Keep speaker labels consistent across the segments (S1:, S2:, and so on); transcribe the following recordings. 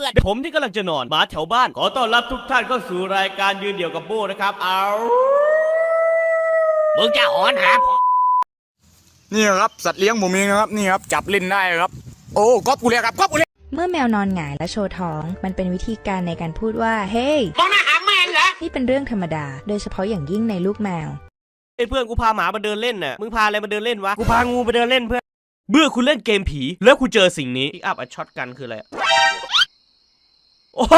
S1: พื่อน
S2: ผมที่กำลังจะนอนหมาแถวบ้าน ขอต้อนรับทุกท่านเข้าสู่รายการยืนเดี่ยวกับโบนะครับ เอา
S1: มึงจะหอนหาผม
S3: นี่ครับสัตว์เลี้ยงผมเองนะครับนี่ครับจับเล่นได้ครับ โอ้ก๊อฟกูเรียกครับก๊อฟกูเรียก
S4: เมื่อแมวนอนหงายและโชว์ท้อง มันเป็นวิธีการในการพูดว่า เฮ้ย
S1: มองหน้าหาแม่งเหรอ
S4: นี่เป็นเรื่องธรรมดา โดยเฉพาะอย่างยิ่งในลูกแมว
S2: ไอ้เพื่อนกูพาหมามาเดินเล่นน่ะมึงพาอะไรมาเดินเล่นวะกูพางูไปเดินเล่นเพื่อนเมื่อคุณเล่นเกมผี แล้วคุณเจอสิ่งนี้พิกอัพอะช็อตกันคืออะไรอะ โอ้โห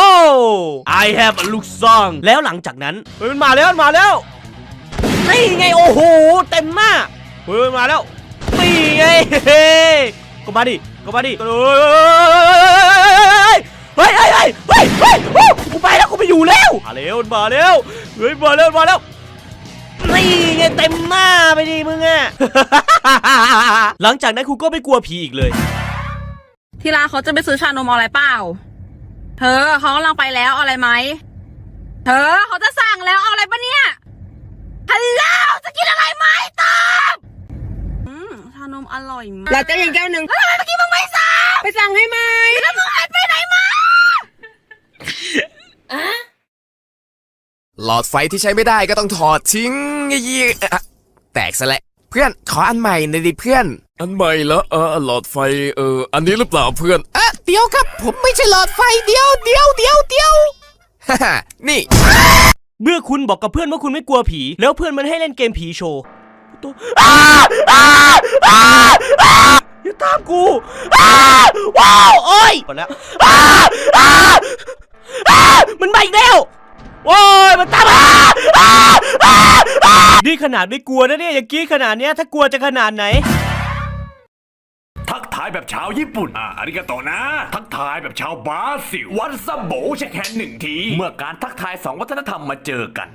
S2: I have a ลูกซองแล้วหลังจากนั้นเฮ้ยมันมาแล้วมันมาแล้วนี่ไงโอ้โหเต็มหน้าเฮ้ยมันมาแล้วนี่ไงเฮ้ยก็มาดิก็มาดิเฮ้ยเฮ้ยเฮ้ยเฮ้ยเฮ้ยเฮ้ยกูไปแล้วกูไปอยู่แล้วมาแล้วมาแล้วเฮ้ยมาแล้วมาแล้วนี่ไงเต็มหน้าไปดิมึงอะหลังจากนั้นคุณก็ไม่กลัวผีอีกเลย
S5: ที่ร้านเขาจะไปซื้อชานมเอาอะไรเปล่า เธอเขากำลังไปแล้วเอาอะไรไหม เธอเขาจะสั่งแล้วเอาอะไรปะเนี่ยฮัลโหลจะกินอะไรไหมตอบอืมชานมอร่อยมากแล้วจะยิงแก้วหนึ่งแล้วทำไมเมื่อกี้มึงไม่สั่งไปสั่งให้ไหมแล้วมึงหายไปไหนมา
S6: หลอดไฟที่ใช้ไม่ได้ก็ต้องถอดทิ้งยี่ๆอะแตกซะและ้วเพื่อนขออันใหม่หน่อยดิเพื่อน
S7: อันใหม่แล้วเออหลอดไฟเอออันนี้หรือเปล่าเพื่อน
S6: อะเดี๋ยวครับ ผมไม่ใช่หลอดไฟเดี๋ยวเดี๋ยวเดี๋ยวเดี๋ยวฮ่าฮ่านี่
S2: เมื่อคุณบอกกับเพื่อนว่าคุณไม่กลัวผี แล้วเพื่อนมันให้เล่นเกมผีโชว์ตัวอ้าอ้าอ้าอ้าอย่าตามกูอ้าว้าวโอ้ยหมดแล้วอ้าอ้าอ้ามันมาอีกแล้วโอ้ยมันตามอ้าอ้าอ้าอ้านี่ขนาดไม่กลัวนะเนี่ยอย่างกี้ขนาดเนี้ยถ้ากลัวจะขนาดไหน
S8: ทักทายแบบชาวญี่ปุ่น อ่าอาริกาโตนะ ทักทายแบบชาวบราซิล วัดซัมโบเช็คแฮนด์หนึ่งที เมื่อการทักทายสองวัฒนธรรมมาเจอกัน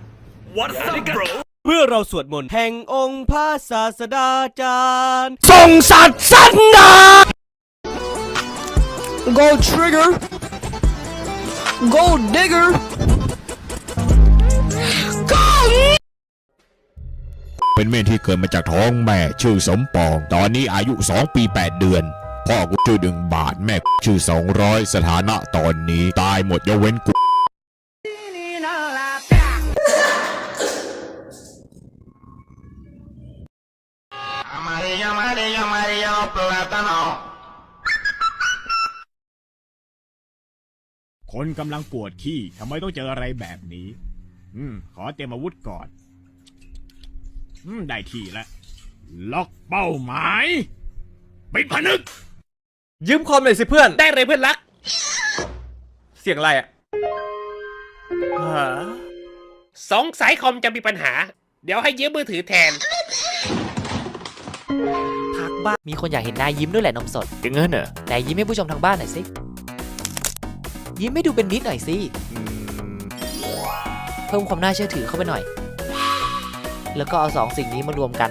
S8: วัดซัมโบ
S2: เพื่อเราสวดมนต์แห่งองค์พระศาสดาจารย์ทรงสัตย์สันดา
S3: Gold trigger Gold digger
S9: เป็นเม่นที่เกิดมาจากท้องแม่ชื่อสมปอง ตอนนี้อายุ 2 ปี 8 เดือนพ่อกูชื่อดึงบาทแม่กูชื่อ 200 สถานะตอนนี้ตายหมดยกเว้นกู
S10: คนกำลังปวดขี้ทำไมต้องเจออะไรแบบนี้ อืม ขอเตรียมอาวุธก่อน อืมได้ที่แล้วล็อกเป้าหมายปิดผนึก
S2: ยืมคอมหน่อยสิเพื่อน ได้เลยเพื่อนรัก เสียงอะไรอะสงสัยคอมจะมีปัญหา เดี๋ยวให้ยืมมือถือแทน
S1: พักบ้านมีคนอยากเห็นนายยิ้มด้วยแหละนมสด
S7: อย่างนั้นเหรอ
S1: นายยิ้มให้ผู้ชมทางบ้านหน่อยสิ ยิ้มให้ดูเป็นมิตรหน่อยสิ
S7: อืม
S1: เพิ่มความน่าเชื่อถือเข้าไปหน่อย แล้วก็เอาสองสิ่งนี้มารวมกัน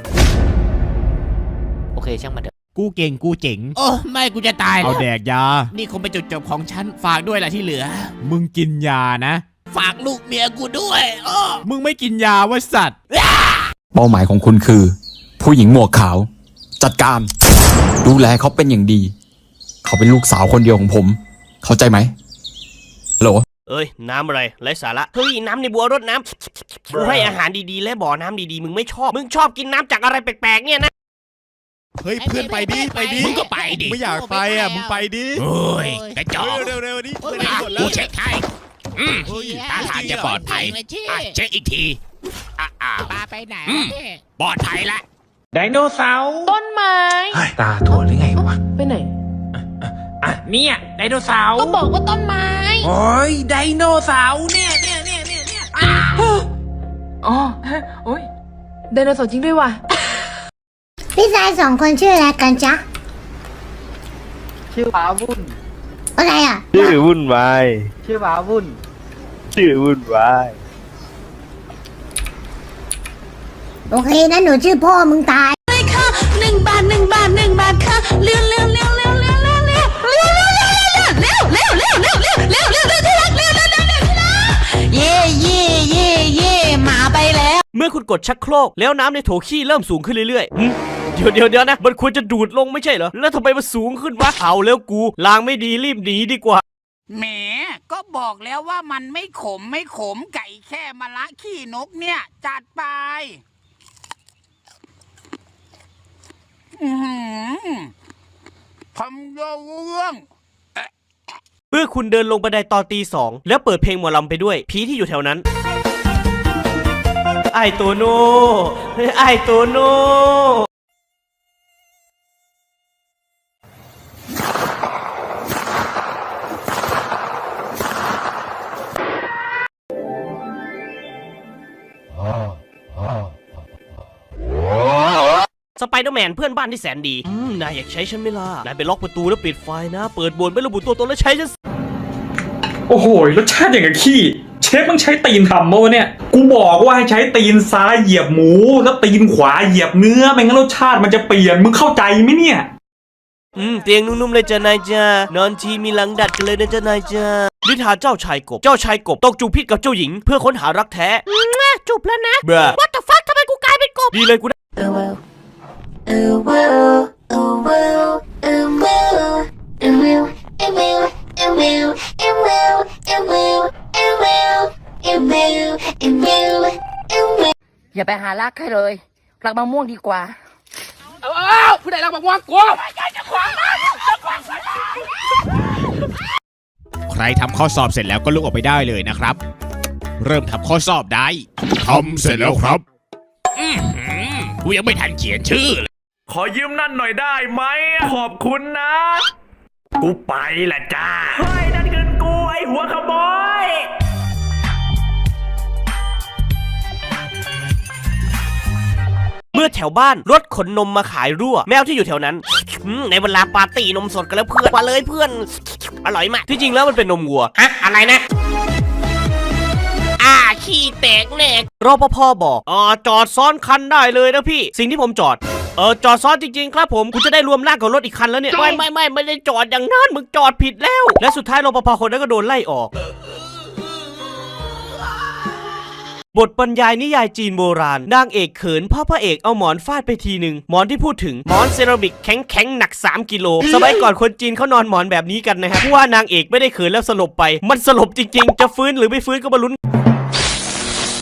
S1: โอเคช่างมันเถอะ
S10: กูเก่งกูเจ๋ง
S1: โอ้ไม่กูจะตาย
S10: เอาแดกยา
S1: นี่คงเป็นจุดจบของฉันฝากด้วยล่ะที่เหลือ
S10: มึงกินยานะ
S1: ฝากลูกเมียกูด้วยอ้อ
S10: มึงไม่กินยาว่าสัตว์
S3: เป้าหมายของคุณคือ ผู้หญิงหมวกขาว จัดการ ดูแลเขาเป็นอย่างดี เขาเป็นลูกสาวคนเดียวของผม เข้าใจไหมฮัลโหล
S2: เอ้ยน้ำอะไรไร้สาระเฮ้ยน้ำในบัวรดน้ำกูให้อาหารดีๆ และบ่อน้ำดีๆ มึงไม่ชอบ มึงชอบกินน้ำจากอะไรแปลกๆเนี่ยนะ
S10: เฮ้ยเพื่อนไปดิไปดิ
S1: มึงก็ไปดิ
S10: ไม่อยากไปอะมึงไปดิ
S1: โอ้ยกระจอก
S10: เร็วเร็วๆดิเพื่อน
S1: อะ
S10: หมดแล้
S1: กู
S10: ว
S1: เช็คให้อืม
S10: เฮ้ย
S1: ท่าทางจะปลอดภัยอะเช็คอีกทีอะอะปาไปไหนปลอดภัยละ
S8: ไดโนเสาร์
S5: ต้นไม้
S8: ตาถั่วหรือไงวะ
S5: ไปไหน
S8: อะเนี่ยไดโนเสาร์
S5: ก็บอกว่าต้นไม้
S8: โอ้ยไดโนเสาร์เนี่ยเนี่ยเนี่ยเนี่ยเนี่ย
S5: อ๋อโอ้ยไดโนเสาร์จริงด้วยว่ะ
S11: พี่ชายสองคนชื่ออะไรกันจ๊ะ
S12: ชื่อว้าวุ่น
S11: อะไรอะ
S12: ชื่อวุ่นวาย ชื่อว้าวุ่น ชื่อวุ่นวาย
S11: โอเคนะหนูชื่อพ่อมึงตาย
S5: หนึ่งบาทหนึ่งบาทหนึ่งบาทค่ะเร็วเเย่เย่เย่เย่หมาไปแล้ว
S2: เมื่อคุณกดชักโครกแล้วน้ำในโถขี้เริ่มสูงขึ้นเรื่อยๆหึเดี๋ยวเดี๋ยวเดี๋ยวนะ มันควรจะดูดลงไม่ใช่เหรอ แล้วทำไมมันสูงขึ้นวะเอาแล้วกูล้างไม่ดีรีบหนีดีกว่า
S13: แหมก็บอกแล้วว่ามันไม่ขมไม่ขมไก่แค่มะละขี้นกเนี่ย จัดไป อือหือคำเรื่อง
S14: เมื่อคุณเดินลงบันไดตอนตีสองแล้วเปิดเพลงหมอลำไปด้วย ผีที่อยู่แถวนั้น ไอโตโน่ไอโตโน่ สไปเดอร์แมนเพื่อนบ้านที่แสนดี อืม นายอยากใช้ฉันไหมล่ะ นายไปล็อกประตูแล้วปิดไฟนะ เปิดบนไม่ระบุตัวตนแล้วใช้ฉัน
S15: โอ้โหรสชาติอย่างกับขี้ เชฟต้องใช้ตีนทำมาวะเนี่ย กูบอกว่าให้ใช้ตีนซ้ายเหยียบหมู แล้วตีนขวาเหยียบเนื้อไม่งั้นรสชาติมันจะเปลี่ยน มึงเข้าใจไหมเนี่ย
S14: อืม เตียงนุ่มๆเลยจ้ะนายจ้านอนทีมีหลังดัดกันเลยนะจ้ะนายจ้านิทานเจ้าชายกบ เจ้าชายกบตกจูบพิษกับเจ้าหญิง เพื่อค้นหารักแท้
S16: จุบแล้วนะ
S14: เบ้อ
S16: What the fuck ทำไมกูกลายเป็นกบ
S14: ดีเลยกูได้
S13: อย่าไปหารักใครเลยรักมะม่วงดีกว่า
S16: เออผู้ใดรักบอกว่ากู
S10: ใครทำข้อสอบเสร็จแล้วก็ลุกออกไปได้เลยนะครับ เริ่มทำข้อสอบได้ ทำเสร็จแล้วครับอือหือกูยังไม่ทันเขียนชื่อเลย
S8: ขอยืมนั่นหน่อยได้ไหม ขอบคุณนะ กูไปละจ้า เฮ้ย นั่นเงินกูไอหัวขโมย
S14: เมื่อแถวบ้านรถขนนมมาขายรั่ว แมวที่อยู่แถวนั้นอืมในเวลาปาร์ตี้นมสดกันแล้วเพื่อนมาเลยเพื่อน อร่อยมาก ที่จริงแล้วมันเป็นนมวัว ฮะ อะไรนะ อ่า ขี้แตกแน่รปภบอกอ๋อจอดซ้อนคันได้เลยนะพี่ สิ่งที่ผมจอด เออจอดซ้อนจริงๆครับผมคุณจะได้รวมร่างกับรถอีกคันแล้วเนี่ยไม่ไม่ไม่ไม่ได้จอดอย่างนั้นมึงจอดผิดแล้ว และสุดท้ายรปภคนนั้นก็โดนไล่ออก บทบรรยายนิยายจีนโบราณนางเอกเขินเพ่อพระเอกเอาหมอนฟาดไปทีหนึ่งหมอนที่พูดถึงหมอนเซรามิกแข็งแข็งๆหนัก 3 กิโล สมัยก่อนคนจีนเขานอนหมอนแบบนี้กันนะครับเพราะว่านางเอกไม่ได้เขินแล้วสลบไป มันสลบจริงๆ จะฟื้นหรือไม่ฟื้นก็มาลุ้น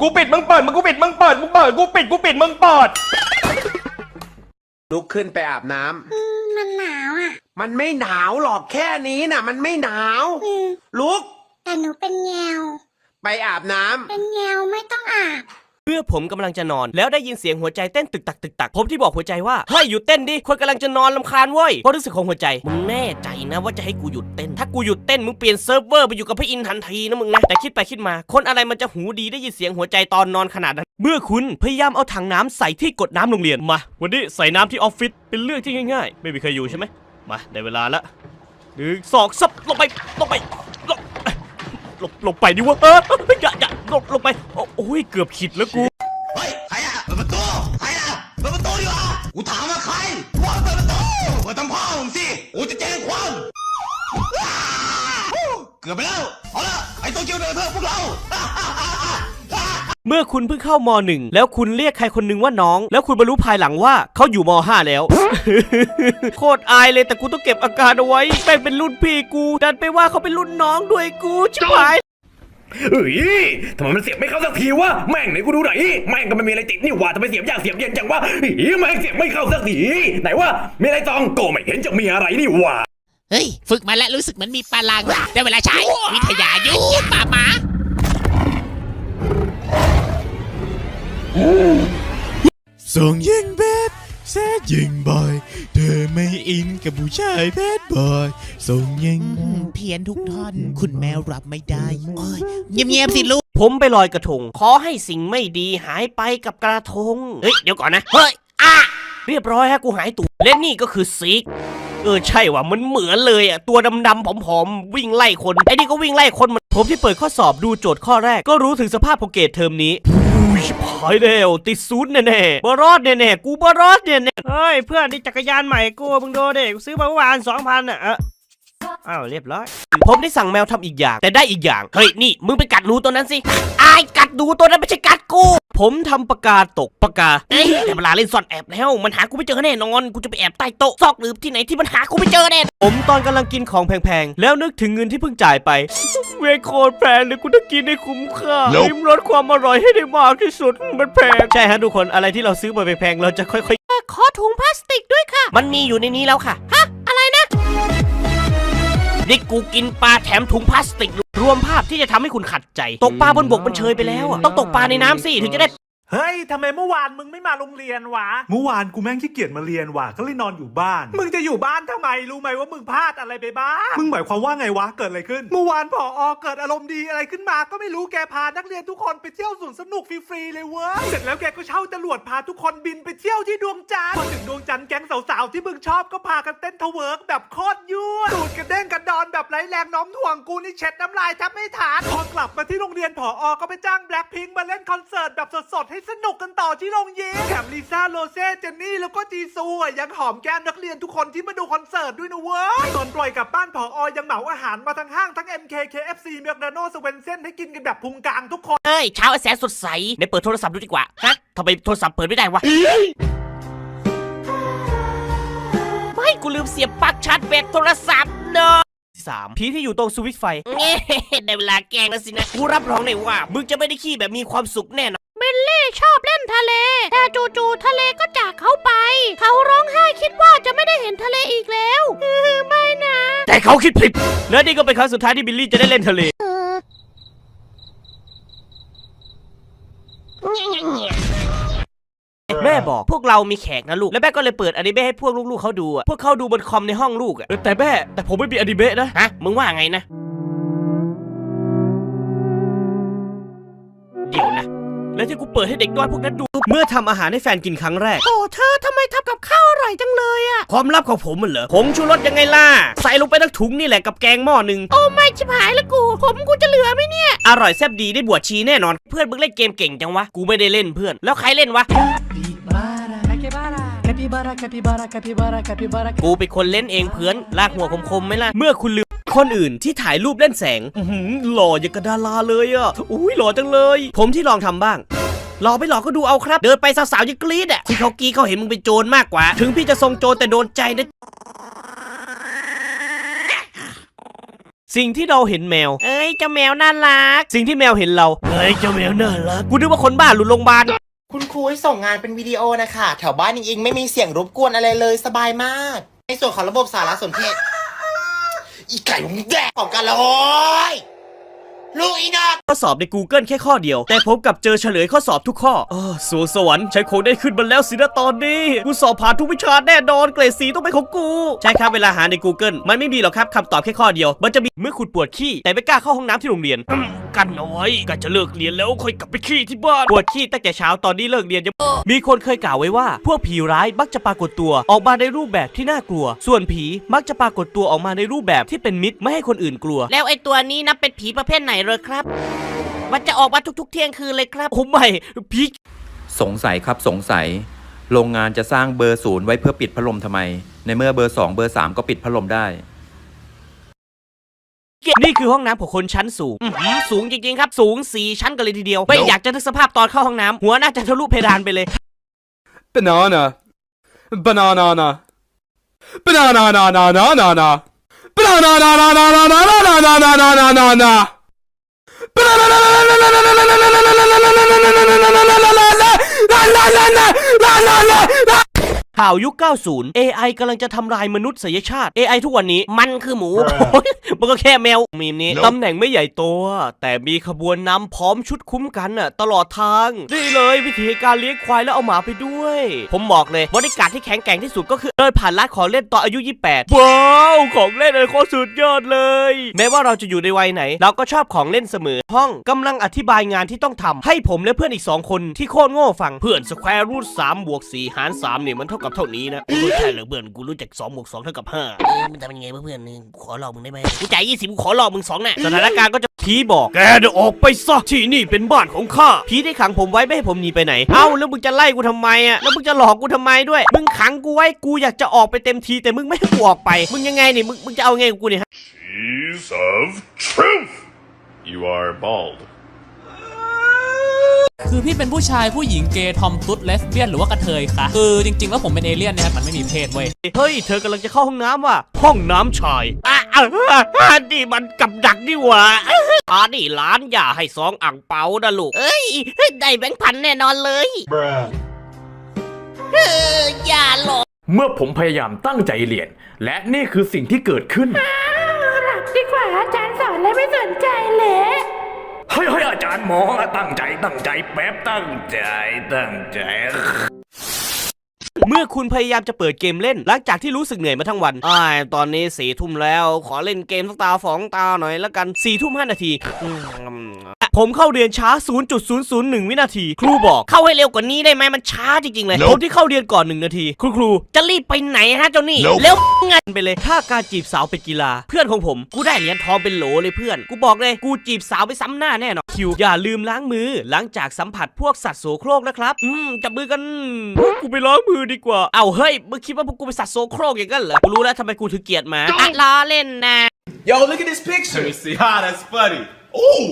S15: กูปิดมึงเปิดมึงกูปิดมึงเปิดมึงเปิดกูปิดกูปิดมึงเปิด
S17: ลุกขึ้นไปอาบน้ำ
S11: มันหนาวอะ
S17: มันไม่หนาวหรอกแค่นี้น่ะ มันไม่หนาวลุก
S11: แต่หนูเป็นแงว
S17: ไปอาบน้ำ
S11: เป็นแงวไม่ต้องอาบ
S14: เมื่อผมกำลังจะนอน แล้วได้ยินเสียงหัวใจเต้นตึกตักตึกตัก ผมที่บอกหัวใจว่าเฮ้ยหยุดเต้นดิคนกำลังจะนอนลำคาญเว้ยเพราะรู้สึกของหัวใจมึงแน่ใจนะว่าจะให้กูหยุดเต้น ถ้ากูหยุดเต้นมึงเปลี่ยนเซิร์ฟเวอร์ไปอยู่กับพี่อินทันทีนะมึงนะแต่คิดไปคิดมา คนอะไรมันจะหูดีได้ยินเสียงหัวใจตอนนอนขนาดนั้น เมื่อคุณพยายามเอาถังน้ำใส่ที่กดน้ำโรงเรียนมา วันนี้ใส่น้ำที่ออฟฟิศเป็นเรื่องที่ง่าย ๆ ไม่มีใครอยู่ใช่ไหมมาได้เวลาละหนึ่งสองซับลงไปลงไปลงลบหลบไปดิวะเอออย่าอย่าลบลงไปโอโอ้ยเกือบขิดแล้วกู
S8: ใครอะเปิดประตูใครอะเปิดประตูดีกว่ากูถามว่าใครว่าเปิดประตูเปิดทำพ่อผมสิกูจะแจ้งความเกือบไปแล้วเอาละไอ้โตเกียวเดินเพิ่มพวกเรา
S14: เมื่อคุณเพิ่งเข้ามหนึ่งแล้วคุณเรียกใครคนหนึงว่าน้อง แล้วคุณมารู้ภายหลังว่าเขาอยู่มห้าแล้ว โคตรอายเลยแต่กูต้องเก็บอาการเอาไว้แม่งเป็นรุ่นพี่กูดันไปว่าเขาเป็นรุ่นน้องด้วยกูชิบหาย
S8: เฮ้ยทำไมมันเสียบไม่เข้าสักทีวะแม่งไหนกูดูหน่อยแม่งก็ไม่มีอะไรติดนี่หว่าทำไมเสียบยากเสียบเย็นจังวะเฮ้ยแม่งเสียบไม่เข้าสักทีไหนวะมีอะไรตองก็ไม่เห็นจะมีอะไรนี่หว่า
S13: เฮ้ยฝึกมาแล้วรู้สึกเหมือนมีพลังได้เวลาใช้วิทยายุทธป่าหมา
S10: ส่งยิงแบดแซดยิงบ่อย เธอไม่อินกับผู้ชายแบดบ่อยส่งยิง
S13: เพี้ยนทุกท่อน คุณแมวรับไม่ได้โอ้ยเงียบๆสิลูก
S14: ผมไปลอยกระทง ขอให้สิ่งไม่ดีหายไปกับกระทง เฮ้ย เดี๋ยวก่อนนะ เฮ้ย อะ เรียบร้อยฮะ กูหายตัวและนี่ก็คือซิก เออใช่ว่ะมันเหมือนเลยอะตัวดำๆผอมๆวิ่งไล่คนไอ้นี่ก็วิ่งไล่คนมันผมที่เปิดข้อสอบดูโจทย์ข้อแรก ก็รู้ถึงสภาพของเกรดเทอมนี้อุ้ยชิบหายแล้วติดศูนย์แน่ๆบรอดแน่ๆกูบรอดแน่ๆเฮ้ยเพื่อนนี่จักรยานใหม่กูมึงดูเด็กซื้อมาเมื่อวานสองพันอะ
S2: อ้าวเรียบร้อยผมได้สั่งแมวทำอีกอย่าง แต่ได้อีกอย่าง เฮ้ย นี่ มึงไปกัดหนูตัวนั้นสิอายกัดหนูตัวนั้นไม่ใช่กัดกู ผมทำปากกาตกปากกาเอ้ยแต่เวลาเล่นซ่อนแอบแล้ว มันหากูไม่เจอแน่นอน กูจะไปแอบใต้โต๊ะซอกหรือที่ไหนที่มันหากูไม่เจอแน่ผมตอนกำลังกินของแพงๆ แล้วนึกถึงเงินที่เพิ่งจ่ายไป เวโคตรแพงเลยกูต้องกินให้คุ้มค่า
S9: Nope
S2: ริมรสความอร่อยให้ได้มากที่สุด มันแพง ใช่ฮะทุกคน อะไรที่เราซื้อมาแพงๆ เราจะค่อยๆ ขอถุงพลาสติกด้วยค่ะ มันมีอยู่ในนี้แล้วค่ะ ฮะอะไร นี่กูกินปลาแถมถุงพลาสติก รวมภาพที่จะทำให้คุณขัดใจ ตกปลาบนบกมันเชยไปแล้วอะต้องตกปลาในน้ำสิถึงจะได้
S18: เฮ้ยทำไมเมื่อวานมึงไม่มาโรงเรียนวะ เมื่อวานกูแม่งขี้เกียจมาเรียนว่ะ ก็เลยนอนอยู่บ้าน มึงจะอยู่บ้านทำไม รู้ไหมว่ามึงพลาดอะไรไปบ้าง มึงหมายความว่าไงวะ เกิดอะไรขึ้น เมื่อวานผออเกิดอารมณ์ดีอะไรขึ้นมา ก็ไม่รู้แกพานักเรียนทุกคนไปเที่ยวสวนสนุกฟรีๆเลยเว้ย เสร็จแล้วแกก็เช่าจรวดพาทุกคนบินไปเที่ยวที่ดวงจันทร์ พอถึงดวงจันทร์แก๊งสาวๆที่มึงชอบก็พากันเต้นทะเวิร์กแบบโคตรยั่วดูดกระเด้งกระดอนแบบไร้แรงโน้มถ่วงกูนี่เช็ดน้ำลายแทบไม่ทันพอกลับมาที่โรงเรียนผออก็ไปจ้างแบล็คพิงมาเล่นคอนเสิร์ตแบบสดๆให้สนุกกันต่อที่โรงยิมแถมลิซ่าโรเซ่เจนนี่แล้วก็จีซูอะยังหอมแก้มนักเรียนทุกคนที่มาดูคอนเสิร์ตด้วยนะเว้ยตอนปล่อยกลับบ้านผออยังเหมาอาหารมาทั้งห้างทั้ง MK KFC เมกนาโนสเวนเซนให้กินกันแบบพุงกลางทุกคน
S2: เอ้ยเช้าไอ้แสนสดใสในเปิดโทรศัพท์ดูดีกว่าฮะทำไมโทรศัพท์เปิดไม่ได้วะไม่กูลืมเสียบปลั๊กชาร์จแบตโทรศัพท์เนอะสามผีที่อยู่ตรงสวิตช์ไฟเงี้ได้เวลาแกล้งแล้วสินะ กูรับรองเลยว่า มึงจะไม่ได้ขี้แบบมีความสุขแน่นอน
S16: เบลลี่ชอบเล่นทะเล แต่จู่ๆทะเลก็จากเขาไป เขาร้องไห้คิดว่าจะไม่ได้เห็นทะเลอีกแล้วเออไม่นะ
S2: แต่เขาคิดผิดและนี่ก็เป็นครั้งสุดท้ายที่บิลลี่จะได้เล่นทะเลแม่บอกพวกเรามีแขกนะลูก แล้วแม่ก็เลยเปิดอนิเมะให้พวกลูกๆเขาดูอะพวกเขาดูบนคอมในห้องลูกอะแต่แม่แต่ผมไม่มีอนิเมะนะฮะมึงว่าไงนะเดี๋ยวนะ แล้วที่กูเปิดให้เด็กน้อยพวกนั้นดู เมื่อทำอาหารให้แฟนกินครั้งแรก
S16: โอ้เธอทำไมทำกับข้าวอร่อยจังเลยอะ
S2: ความลับของผมมันเหรอผงชูรสยังไงล่ะ ใส่ลงไปทั้งถุงนี่แหละกับแกงหม้อหนึ่ง
S16: โอ้ไม่ชิบหายแล้วกู ผมกูจะเหลือไหมเนี่ย
S2: อร่อยแซ่บดีได้บวชชีแน่นอน เพื่อนมึงเล่นเกมเก่งจังวะ กูไม่ได้เล่นเพื่อน แล้วใครเล่นวะกูเป็นคนเล่นเองเพื่อนลากหัวคมๆไหมล่ะ เมื่อคุณลืม คนอื่นที่ถ่ายรูปเล่นแสงอื้อหือหล่ออย่างกระดาราเลยอะอุ้ยหล่อจังเลย ผมที่ลองทำบ้างหล่อไม่หล่อก็ดูเอาครับ เดินไปสาวๆยังกรี๊ดอะที่เขากรี๊ดเขาเห็นมึงเป็นโจรมากกว่า ถึงพี่จะทรงโจรแต่โดนใจนะสิ่งที่เราเห็นแมว เอ้ยเจ้าแมวน่ารัก สิ่งที่แมวเห็นเรา เอ้ยเจ้าแมวน่ารัก กูนึกว่าคนบ้าหลุดโรงพยาบาล
S17: คุณครูให้ส่งงานเป็นวิดีโอนะคะ แถวบ้านอิงๆไม่มีเสียงรบกวนอะไรเลยสบายมาก ในส่วนของระบบสารสนเทศ อีไก่มึงแดกของกันละโอ้ยลูกอีนอก
S2: ข้อสอบใน Google แค่ข้อเดียว แต่ผมกลับเจอเฉลยข้อสอบทุกข้อออสวงสวรรค์ฉันคงได้ขึ้นมาแล้วสินะตอนนี้ กูสอบผ่านทุกวิชาแน่นอนเกรดสีต้องเป็นของกู ใช่ครับเวลาหาใน Google มันไม่มีหรอกครับคำตอบแค่ข้อเดียว มันจะมีเมื่อคุณปวดขี้แต่ไม่กล้าเข้าห้องน้ำที่โรงเรียน กันเอาไว้ก็จะเลิกเรียนแล้วค่อยกลับไปขี้ที่บ้านปวดขี้ตั้งแต่เช้าตอนนี้เลิกเรียนยังมีคนเคยกล่าวไว้ว่า พวกผีร้ายมักจะปรากฏตัวออกมาในรูปแบบที่น่ากลัว ส่วนผีมักจะปรากฏตัวออกมาในรูปแบบที่เป็นมิตรไม่ให้คนอื่นกลัว
S16: แล้วไอ้ตัวนี้นับเป็นผีประเภทไหนเลยครับ มันจะออกมาทุกๆ เที่ยงคืนเลยครับ
S2: ผมไม่ผี
S19: สงสัยครับสงสัย โรงงานจะสร้างเบอร์ศูนย์ไว้เพื่อปิดพัดลมทำไม ในเมื่อเบอร์สองเบอร์สามก็ปิดพัดลมได้
S2: นี่คือห้องน้ำของคนชั้นสูงอื้อหือสูงจริงๆครับ สูงสี่ชั้นกันเลยทีเดียว ไม่อยากจะนึกสภาพตอนเข้าห้องน้ำหัวน่าจะทะลุเพดานไปเลย
S7: banana banana banana na na na na na banana na na na na na na na na na na na na banana
S2: ข่าวยุค 90 AI กำลังจะทำลายมนุษยชาติ AI ทุกวันนี้มันคือหมูโอ้ยมันก็แค่แมว มีมนี้ ตำแหน่งไม่ใหญ่โตอะแต่มีขบวนนำพร้อมชุดคุ้มกันน่ะตลอดทาง นี่เลยวิธีการเลี้ยงควายแล้วเอาหมาไปด้วย ผมบอกเลยบริการที่แข็งแกร่งที่สุดก็คือเดินผ่านร้านของเล่นตอนอายุ 28 ว้าว ของเล่นอะไรโคตรสุดยอดเลย แม้ว่าเราจะอยู่ในวัยไหน เราก็ชอบของเล่นเสมอ ห้องกำลังอธิบายงานที่ต้องทำให้ผมและเพื่อนอีกสองคนที่โคตรโง่ฟังเพื่อนสแควร์รูท3บวก4หาร3เนี่ยมันเท่ากับกับเท่านี้นะไม่ใช่เหรอเพื่อนกูรู้จักสองบวกสองเท่ากับห้าเอ้ยมันทำยังไงวะเพื่อนนี่ขอหลอกมึงได้ไหมกูจ่ายยี่สิบกูขอหลอกมึงสองน่ะสถานการณ์ก็จะผีบอกแกเดี๋ยวออกไปซะที่นี่เป็นบ้านของข้าผีได้ขังผมไว้ไม่ให้ผมหนีไปไหนเอ้าแล้วมึงจะไล่กูทำไมอะแล้วมึงจะหลอกกูทำไมด้วยมึงขังกูไว้กูอยากจะออกไปเต็มทีแต่มึงไม่ให้กูออกไป มึงยังไงนี่มึงมึงจะเอาไงกับกูเนี่ยฮะ
S8: Piece of truth You are bald
S14: คือพี่เป็นผู้ชายผู้หญิงเกย์ทอมตุ๊ดเลสเบี้ยนหรือว่ากระเทยคะคือจริงๆ แล้วผมเป็นเอเลี่ยนนะครับมันไม่มีเพศเว้ย
S2: เฮ้ยเธอกำลังจะเข้าห้องน้ำว่ะห้องน้ำชายอะอะอะอะนี่มันกับดักนี่หว่าอ่านี่ร้านอย่าให้สองอ่างเปานะลูก
S13: เอ้ยได้แบงค์พันแน่นอนเลยเอออย่าหลอก
S8: เมื่อผมพยายามตั้งใจเรียน และนี่คือสิ่งที่เกิดขึ้น
S16: หลับดีกว่าอาจารย์สอนแล้วไม่สนใจเลย
S8: เฮ้ยเฮ้ยอาจารย์หมอตั้งใจตั้งใจแป๊บตั้งใจตั้งใจ
S2: เมื่อคุณพยายามจะเปิดเกมเล่น หลังจากที่รู้สึกเหนื่อยมาทั้งวันอ้ายตอนนี้สี่ทุ่มแล้ว ขอเล่นเกมสักตาสองตาหน่อยแล้วกันสี่ทุ่มห้านาทีอืม ผมเข้าเรียนช้า 0.001 วินาที ครูบอกเข้าให้เร็วกว่านี้ได้ไหมมันช้าจริงๆเลย
S8: Nope
S2: ผมที่เข้าเรียนก่อนหนึ่งนาที คุณครูจะรีบไปไหนฮะเจ้านี่
S8: Nope
S2: เร็วงานไปเลย ถ้าการจีบสาวเป็นกีฬา เพื่อนของผม กูได้เหรียญทองเป็นโหลเลยเพื่อน กูบอกเลย กูจีบสาวไปซ้ำหน้าแน่นอนคิว อย่าลืมล้างมือ หลังจากสัมผัสพวกสัตว์โสโครกนะครับ อืม จับมือกัน กูไปล้างมือดีกว่า เอาเฮ้ย มึงคิดว่าพวกกูเป็นสัตว์โสโครกอย่างนั้นเหรอ กูรู้แล้วทำไมกูถึงเกลียดหมาอะล้อเล่นนะ
S20: Yo, look at this picture. Let me see. Ah, that's funny. Ooh.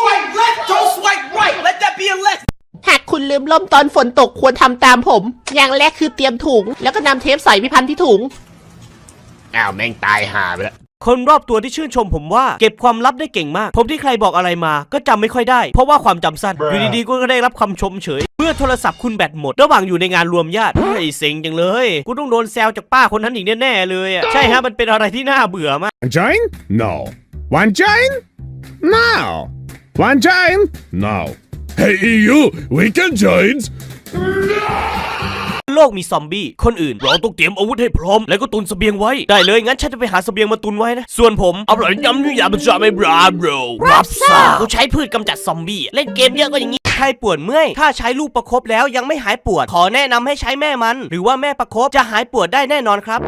S20: Swipe left, don't swipe right. Let that be a lesson.
S21: หากคุณลืมล่มตอนฝนตกควรทำตามผม อย่างแรกคือเตรียมถุง แล้วก็นำเทปใส่พิพันธ์ที่ถุง
S8: อ้าวแม่งตายหาไปแล้ว
S2: คนรอบตัวที่ชื่นชมผมว่าเก็บความลับได้เก่งมาก ผมที่ใครบอกอะไรมาก็จำไม่ค่อยได้ เพราะว่าความจำสั้นอยู่ดีๆ ก็ได้รับคำชมเฉย เมื่อโทรศัพท์คุณแบตหมด ระหว่างอยู่ในงานรวมญาติเฮ้ยเซ็งจังเลย กูต้องโดนแซวจากป้าคนนั้นอีกแน่ๆเลยอะใช่ฮะมันเป็นอะไรที่น่าเบื่อมาก
S9: One chain? No. One chain? No. One chain? No. Hey you, we can join.
S2: โลกมีซอมบี้ คนอื่น เราต้องเตรียมอาวุธให้พร้อม แล้วก็ตุนเสบียงไว้ ได้เลย งั้นฉันจะไปหาเสบียงมาตุนไว้นะ ส่วนผมเอาเลยยำนี่ยำจะไม่บราโบรรับทราบกูใช้พืชกำจัดซอมบี้ เล่นเกมเยอะก็อย่างนี้ ใครปวดเมื่อย ถ้าใช้ลูกประคบแล้วยังไม่หายปวด ขอแนะนำให้ใช้แม่มัน หรือว่าแม่ประคบจะหายปวดได้แน่นอนครับ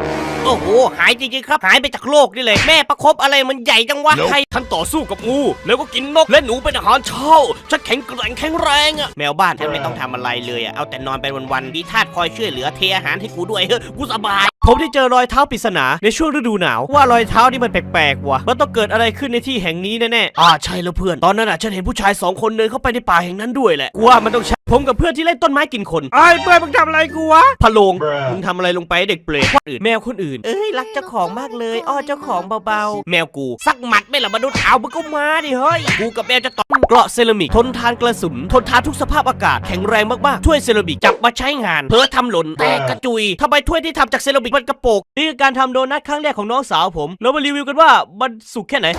S2: โอ้โห หายจริงๆครับ หายไปจากโลกนี่เลย แม่ประคบอะไรมันใหญ่จังวะใครท่านต่อสู้กับงู แล้วก็กินนก และหนูเป็นอาหารเช้าฉันแข็งแกร่งแข็งแรงอะแมวบ้านแทบไม่ต้องทำอะไรเลยอะเอาแต่นอนไปวันๆมีทาสคอยช่วยเหลือเทอาหารให้กูด้วยเฮ้ยกูสบายผมได้เจอรอยเท้าปริศนาในช่วงฤดูหนาว ว่ารอยเท้านี่มันแปลกๆว่ะมันต้องเกิดอะไรขึ้นในที่แห่งนี้แน่ๆอ่าใช่แล้วเพื่อนตอนนั้นอะฉันเห็นผู้ชายสองคนเดินเข้าไปในป่าแห่งนั้นด้วยแหละกูว่ามันต้องใช่ผมกับเพื่อนที่เล่นต้นไม้กินคนไอ้เพื่อนมึงทำอะไรกูวะพะโลงมึงทำอะไรลงไปเด็กเปรตคนอื่นแมวคนอื่น เอ้ยรักเจ้าของมากเลยอ้อเจ้าของเบาๆ แมวกู สักหมัดไม่ละมนุษย์เอามึงก็มาดิเฮ้ยกูกับแมวจะต่อเกราะเซรามิกทนทานกระสุนทนทานทุกสภาพอากาศแข็งแรงมากๆถ้วยเซรามิกจับมาใช้งาน เพ้อทำหล่นแตกกระจุยทำไมถ้วยที่ทำจากเซรามิกมันกระโปกนี่คือการทำโดนัทครั้งแรกของน้องสาวผม แล้วมารีวิวกันว่ามันสุกแค่ไหน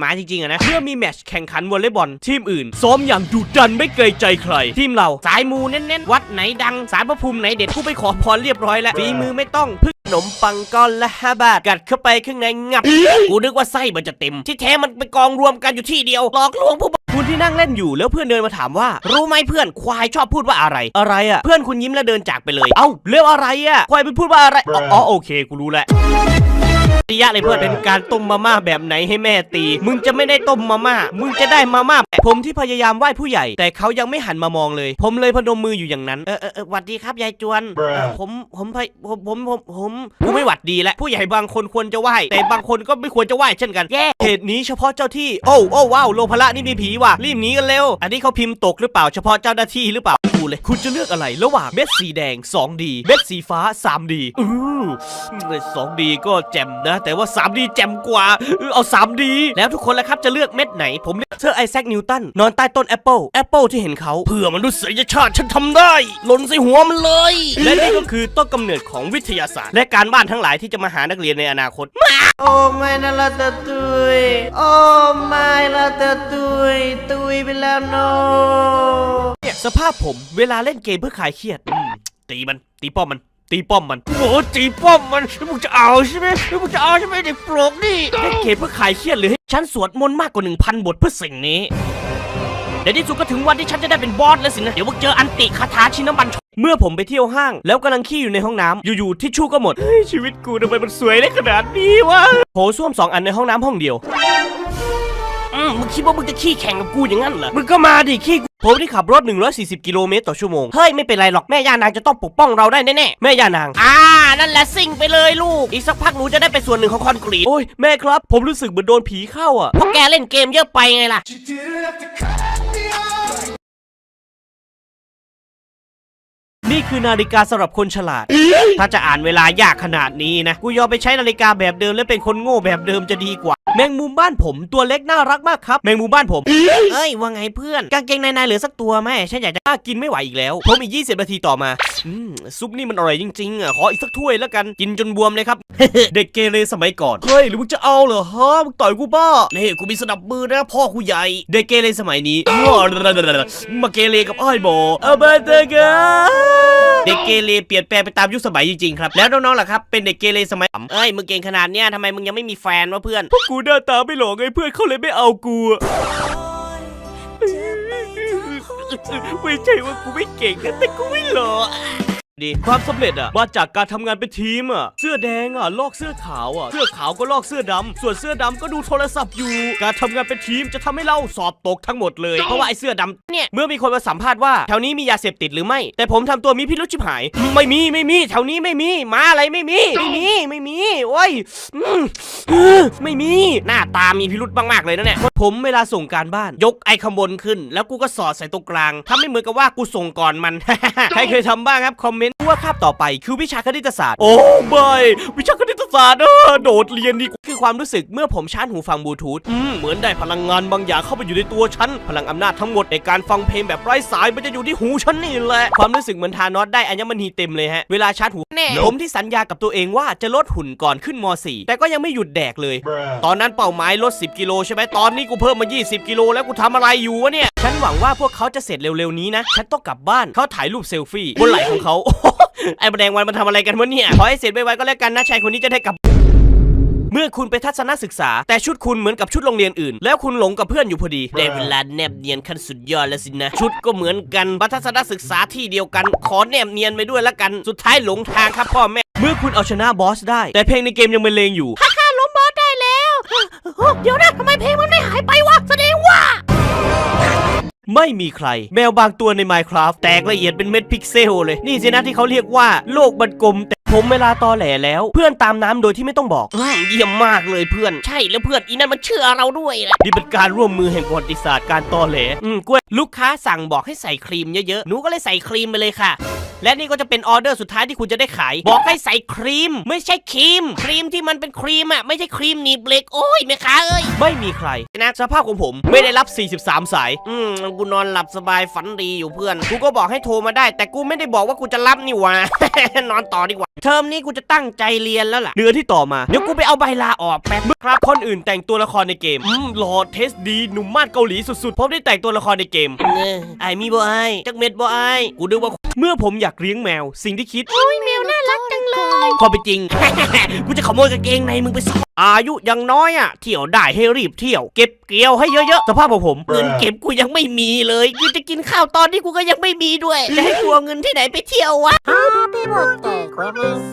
S2: หมาจริงๆอะนะเพื่อมีแมตช์แข่งขันวอลเลย์บอลทีมอื่น ซ้อมอย่างดุดันไม่เกรงใจใคร ทีมเราสายมูเน้นๆ วัดไหนดังสารพระภูมิไหนเด็ดผู้ไปขอพรเรียบร้อยแล้วฝีมือไม่ต้องพึ่ง ขนมปังก้อนละห้าบาท กัดเข้าไปข้างในงับ กูนึกว่าไส้มันจะเต็ม ที่แท้มันไปกองรวมกันอยู่ที่เดียว หลอกลวงผู้บคุณที่นั่งเล่นอยู่แล้วเพื่อนเดินมาถามว่า รู้ไหมเพื่อนควายชอบพูดว่าอะไร อะไรอะเพื่อนคุณยิ้มแล้วเดินจากไปเลย เอ้าเรื่องอะไรอะควายไปพูดว่าอะไร อ๋ออ๋อโอเค กูรู้แล้ว ระยะเลยเพื่อนเป็นการต้มมาม่าแบบไหนให้แม่ตี มึงจะไม่ได้ต้มมาม่า มึงจะได้มาม่าแบบผมที่พยายามไหว้ผู้ใหญ่ แต่เขายังไม่หันมามองเลย ผมเลยพนมมืออยู่อย่างนั้น เออเออเออหวัดดีครับยายจวนเออผมผมพยผมผมผมผมกูไม่หวัดดีแล้วผู้ใหญ่บางคนควรจะไหว้แต่บางคนก็ไม่ควรจะไหว้เช่นกันแย่เหตุนี้เฉพาะเจ้าที่ โอ้โอ้ว้าวโลภะนี่มีผีว่ะรีบหนีกันเร็ว อันนี้เขาพิมพ์ตกหรือเปล่าเฉพาะเจ้าหน้าที่หรือเปล่ากู เลย คุณจะเลือกอะไรระหว่างเม็ดสีแดง 2D เม็ดสีฟ้า 3D อือสองดีก็แจ่มนะ แต่ว่า 3D แจ่มกว่าเออเอา 3D แล้วทุกคนละครับจะเลือกเม็ดไหน ผมเลือกเซอร์ไอแซคนิวตันนอนใต้ต้นแอปเปิลแอปเปิลที่เห็นเขาเพื่อมนุษยชาติฉันทำได้หล่นใส่หัวมันเลย และนี่ก็คือต้นกำเนิดของวิทยาศาสตร์ และการบ้านทั้งหลายที่จะมาหานักเรียนในอนาคต
S1: โอ้ไม่นะละตะตุยโอ้ไม่ละตะตุยตุยไปแล้วโน
S2: เนี่ยสภาพผมเวลาเล่นเกมเพื่อคลายเครียดตีมันตีป้อมมัน ตีป้อมมันโอ้ตีป้อมมันแล้วมึงจะเอาใช่ไหมแล้วมึงจะเอาใช่ไหมเด็กโปรกนี่เล่นเกมเพื่อคลายเครียดหรือให้ฉันสวดมนต์มากกว่า 1,000 บทเพื่อสิ่งนี้ในที่สุดก็ถึงวันที่ฉันจะได้เป็นบอสแล้วสินะ เดี๋ยวมึงเจออันติคาถาชินน้ำมัน เมื่อผมไปเที่ยวห้าง แล้วกำลังขี้อยู่ในห้องน้ำอยู่ๆทิชชู่ก็หมด เฮ้ย ชีวิตกูทำไมมันสวยได้ขนาดนี้วะโถส้วมสองอันในห้องน้ำห้องเดียว อืมมึงคิดว่ามึงจะขี้แข่งกับกูอย่างนั้นเหรอ มึงก็มาดิขี้ ผมที่ขับรถ 140 กิโลเมตรต่อชั่วโมง เฮ้ย ไม่เป็นไรหรอกแม่ย่านางจะต้องปกป้องเราได้แน่ๆ แม่ย่านาง อ่า นั่นแหละสิ่งไปเลยลูก อีกสักพักหนูจะได้เป็นส่วนหนึ่งของคอนกรีต โอ้ย แม่ครับ ผมรู้สึกเหมือนโดนผีเข้าอะเพราะแกเล่นเกมเยอะไปไงล่ะ นี่คือนาฬิกาสำหรับคนฉลาด ถ้าจะอ่านเวลายากขนาดนี้นะ กูยอมไปใช้นาฬิกาแบบเดิมและเป็นคนโง่แบบเดิมจะดีกว่า แมงมุมบ้านผมตัวเล็กน่ารักมากครับ แมงมุมบ้านผม เอ้ยว่าไงเพื่อน กางเกงในนายเหลือสักตัวไหมฉันอยากจะกล้ากินไม่ไหวอีกแล้ว ผมอีก 20 นาทีต่อมา อืมซุปนี่มันอร่อยจริงๆอะขออีกสักถ้วยแล้วกันกินจนบวมเลยครับ เด็กเกเรสมัยก่อน เฮ้ยหรือมึงจะเอาเหรอฮะมึงต่อยกูบ้านี่กูมีสนับมือนะพ่อกูใหญ่ เด็กเกเรสมัยนี้มาเกเรกับอ้อยโบเอาบาเตกาเด็กเกเรเปลี่ยนแปลงไปตามยุคสมัยจริงๆครับ แล้วน้องๆล่ะครับ เป็นเด็กเกเรสมัยเอ้ยมึงเก่งขนาดเนี้ยทำไมมึงยังไม่มีแฟนวะเพื่อนพวกกูหน้าตาไม่หล่อไงเพื่อนเขาเลยไม่เอากูอะไม่ใช่ว่ากูไม่เก่งนะแต่กูไม่หล่อ ดีความสำเร็จอะมาจากการทำงานเป็นทีมอะเสื้อแดงอะลอกเสื้อขาวอะเสื้อขาวก็ลอกเสื้อดำส่วนเสื้อดำก็ดูโทรศัพท์อยู่ การทำงานเป็นทีมจะทำให้เราสอบตกทั้งหมดเลย เพราะว่าไอ้เสื้อดำเนี่ยเมื่อมีคนมาสัมภาษณ์ว่าแถวนี้มียาเสพติดหรือไม่ แต่ผมทำตัวมีพิรุษชิบหาย ไม่มีไม่มีแถวนี้ไม่มีมาอะไรไม่มีไม่มีไม่มีโอ้ยอืมเออไม่มีหน้าตามีพิรุษมากๆเลยนะเนี่ยผมเวลาส่งการบ้าน ยกไอ้ขางบนขึ้น แล้วกูก็สอดใส่ตรงกลางทำให้เหมือนกับว่ากูส่งก่อนมัน ใครเคยทำบ้างครับคอมเมนต์ ว่าคาบต่อไปคือวิชาคณิตศาสตร์ โอ้บายวิชาคณิตศาสตร์เออโดดเรียนดีกว่าคือความรู้สึกเมื่อผมชาร์จหูฟังบลูทูธอืมเหมือนได้พลังงานบางอย่างเข้าไปอยู่ในตัวฉัน พลังอำนาจทั้งหมดในการฟังเพลงแบบไร้สายมันจะอยู่ที่หูฉันนี่แหละ ความรู้สึกเหมือนทานอสได้อัญมณีเต็มเลยฮะ เวลาชาร์จหูแน่ผมที่สัญญากับตัวเองว่าจะลดหุ่นก่อนขึ้นม .4 แต่ก็ยังไม่หยุดแดกเลย ตอนนั้นเป้าหมายลด 10 กิโลใช่ไหมตอนนี้กูเพิ่มมา 20 กิโลแล้วกูทำอะไรอยู่วะเนี่ย ฉันหวังว่าพวกเขาจะเสร็จเร็วๆนี้นะ ฉันต้องกลับบ้านเขาถ่ายรูปเซลฟี่บนไหล่ของเขาไอ้แมลงวันมันทำอะไรกันวะเนี่ยขอให้เสร็จไวๆก็แล้วกันนะชายคนนี้จะได้กลับ เมื่อคุณไปทัศนศึกษา แต่ชุดคุณเหมือนกับชุดโรงเรียนอื่น แล้วคุณหลงกับเพื่อนอยู่พอดีได้เวลาแนบเนียนขั้นสุดยอดแล้วสินะ ชุดก็เหมือนกันมาทัศนศึกษาที่เดียวกัน ขอแนบเนียนไปด้วยละกันสุดท้ายหลงทางครับพ่อแม่ เมื่อคุณเอาชนะบอสได้ แต่เพลงในเกมยังบรรเลงอยู่
S16: ฮ่าฮ่าล้มบอสได้แล้ว เดี๋ยวนะทำไมเพลงมันไม่หายไปวะ
S2: ไม่มีใคร แมวบางตัวใน Minecraft แตกละเอียดเป็นเม็ดพิกเซลเลย นี่สินะที่เขาเรียกว่าโลกมันกลมแต่ผมเวลาตอแหลแล้ว เพื่อนตามน้ำโดยที่ไม่ต้องบอกอืมเยี่ยมมากเลยเพื่อน ใช่แล้วเพื่อนอีนั่นมันเชื่อเราด้วยแหละนี่เป็นการร่วมมือแห่งประวัติศาสตร์การตอแหลอืมกล้วยลูกค้าสั่งบอกให้ใส่ครีมเยอะๆหนูก็เลยใส่ครีมไปเลยค่ะ และนี่ก็จะเป็นออเดอร์สุดท้ายที่คุณจะได้ขาย บอกให้ใส่ครีม ไม่ใช่ครีม ครีมที่มันเป็นครีมอะไม่ใช่ครีมหนีบเหล็กโอ้ยแม่ค้าเอ้ยไม่มีใครนะสภาพของผมไม่ได้รับ 43 สาย อืมกูนอนหลับสบายฝันดีอยู่เพื่อนกูก็บอกให้โทรมาได้ แต่กูไม่ได้บอกว่ากูจะรับนี่หว่านอนต่อดีกว่า เทอมนี้กูจะตั้งใจเรียนแล้วล่ะเนื้อที่ต่อมา เดี๋ยวกูไปเอาใบลาออกแป๊บครับคนอื่นแต่งตัวละครในเกมอืมหล่อเทสดี หนุ่มมาดเกาหลีสุดๆ ผมได้แต่งตัวละครในเกมเออไอมีบ่ไอจักเม็ดบ่ไอกูนึกว่า เมื่อผมอยากเลี้ยงแมว สิ่งที่คิด
S16: โอ้ยแมวน่ารักจัง เลย
S2: พอไปนจริง กูจะขโมยกางเกงในมึงไปซ่อนอายุยังน้อยอะ เที่ยวได้ให้รีบเที่ยว เก็บเกี่ยวให้เยอะๆ สภาพของผมเงินเก็บกูยังไม่มีเลยกูจะกินข้าวตอนนี้กูก็ยังไม่มีด้วย จะให้กูเอาเงินที่ไหนไปเที่ยววะ
S11: Happy birthday, Grimace.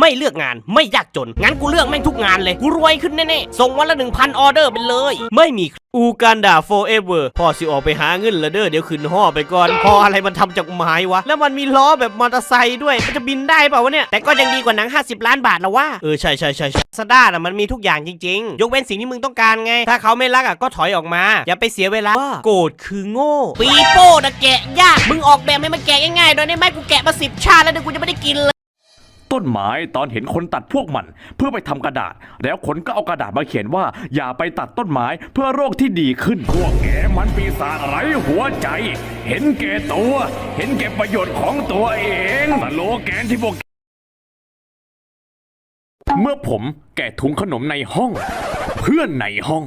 S2: ไม่เลือกงานไม่ยากจน งั้นกูเลือกแม่งทุกงานเลยกูรวยขึ้นแน่ๆส่งวันละ1,000ออเดอร์ไปเลย ไม่มีอูกันดา forever พ่อสิออกไปหาเงินละเด้อเดี๋ยวขึ้นห่อไปก่อนพออะไรมันทำจากไม้วะ แล้วมันมีล้อแบบมอเตอร์ไซค์ด้วย มันจะบินได้เปล่าวะเนี่ย แต่ก็ยังดีกว่าหนัง 50 ล้านบาทแล้วว่า เออ ใช่ใช่ใช่ใช่สด้าน่ะมันมีทุกอย่างจริง ๆ ยกเว้นสิ่งที่มึงต้องการไง ถ้าเขาไม่รักอะก็ถอยออกมา อย่าไปเสียเวลาว่าโกรธคือโง่ ปีโป้นะแกะยาก มึงออกแบบให้มันแกะง่ายๆโดยได้ไหมกูแกะมาสิบชาติแล้วเดี๋ยวกูจะไม่ได้กินเลย
S8: ต้นไม้ตอนเห็นคนตัดพวกมัน เพื่อไปทำกระดาษ แล้วคนก็เอากระดาษมาเขียนว่า อย่าไปตัดต้นไม้เพื่อโรคที่ดีขึ้น พวกแกมันปีศาจไร้หัวใจ เห็นแก่ตัว เห็นแก่ประโยชน์ของตัวเองสโลแกนที่พวก เมื่อผมแกะถุงขนมในห้อง เพื่อนในห้อง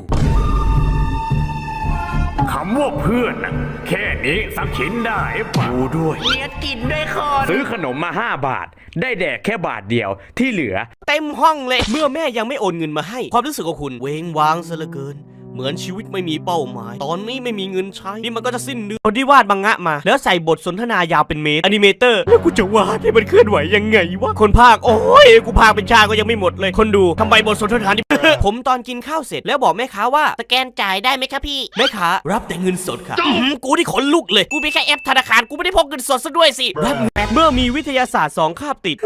S8: คำว่าเพื่อนนะแค่นี้สักชิ้นได้ปะดูด้วย
S22: เนียกินด้วยคน
S8: ซื้อขนมมา 5 บาท ได้แดกแค่บาทเดียวที่เหลือ
S14: เต็มห้องเลย เมื่อแม่ยังไม่โอนเงินมาให้ ความรู้สึกของคุณเวงวางซะเหลือเกิน เหมือนชีวิตไม่มีเป้าหมาย ตอนนี้ไม่มีเงินใช้ นี่มันก็จะสิ้นเดือนคนที่วาดมังงะมา แล้วใส่บทสนทนายาวเป็นเมตรอนิเมเตอร์ แล้วกูจะวาดให้มันเคลื่อนไหวยังไงวะ คนภาค โอ้ย กูภาคเป็นชาก็ยังไม่หมดเลย คนดูทำไมบทสนทนานี่ ผมตอนกินข้าวเสร็จแล้วบอกแม่ค้าว่า
S2: สแกนจ่ายได้ไหมคะพี่
S14: แม่ค้ารับแต่เงินสดค่ะอื้อหือกูที่ขนลุกเลย
S2: กูมีแค่แอปธนาคาร กูไม่ได้พกเงินสดซะด้วยสิ
S14: รับเมื่อมีวิทยาศาสตร์สองคาบติด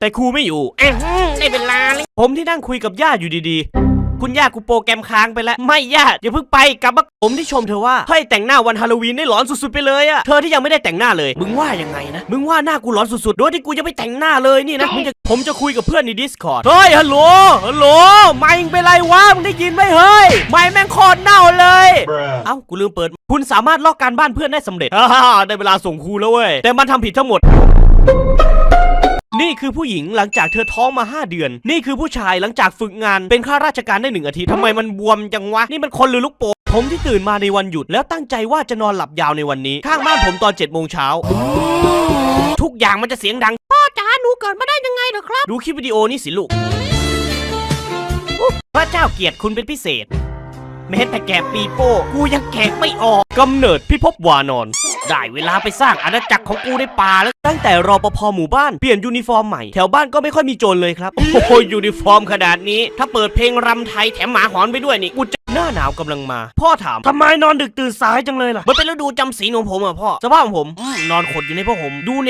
S14: แต่ครูไม่อยู่
S2: เอ้ยได้เวลาเลย
S14: ผมที่นั่งคุยกับย่าอยู่ดีๆ คุณย่ากูโปรแกรมค้างไปแล้ว ไม่ย่าอย่าเพิ่งไปกลับมาผมที่ชมเธอว่าให้แต่งหน้าวันฮาโลวีนได้หลอนสุดๆไปเลยอะเธอที่ยังไม่ได้แต่งหน้าเลย มึงว่ายังไงนะมึงว่าหน้ากูหลอนสุดๆโดยที่กูยังไม่แต่งหน้าเลยนี่นะมึงจะผมจะคุยกับเพื่อนใน Discord เฮ้ยฮัลโหลฮัลโหลไม่งเป็นไรวะมึงได้ยินไหมเฮ้ยไม่แม่งโคตรเน่าเลย เอ้ากูลืมเปิด คุณสามารถลอกการบ้านเพื่อนได้สำเร็จฮ่าฮ่าได้เวลาส่งครูแล้วเว้ยแต่มันทำผิดทั้งหมด นี่คือผู้หญิงหลังจากเธอท้องมา 5 เดือน นี่คือผู้ชายหลังจากฝึกงานเป็นข้าราชการได้หนึ่งอาทิตย์ทำไมมันบวมจังวะ นี่มันคนหรือลูกโป่งผมที่ตื่นมาในวันหยุดแล้วตั้งใจว่าจะนอนหลับยาวในวันนี้ ข้างบ้านผมตอน7จ็ดโมงเช้าทุกอย่างมันจะเสียงดัง
S16: พ่อจ๋าหนูเกิดมาได้ยังไงเหรอครับ
S14: ดูคลิปวิดีโอนี่สิลูกพระเจ้าเกียรติคุณเป็นพิเศษ แม้แต่แกะปีโป้กูยังแกะไม่ออก กำเนิดพิภพวานอน ได้เวลาไปสร้างอาณาจักรของกูในป่าแล้ว ตั้งแต่รอปภหมู่บ้านเปลี่ยนยูนิฟอร์มใหม่ แถวบ้านก็ไม่ค่อยมีโจรเลยครับ โอ้โหยูนิฟอร์มขนาดนี้ ถ้าเปิดเพลงรำไทยแถมหมาหอนไปด้วยนี่กูจะหน้าหนาวกำลังมา พ่อถามทำไมนอนดึกตื่นสายจังเลยล่ะ มันเป็นฤดูจำศีลของผมอะพ่อสภาพของผมอืมนอนขดอยู่ในผ้าห่มดูเน็ต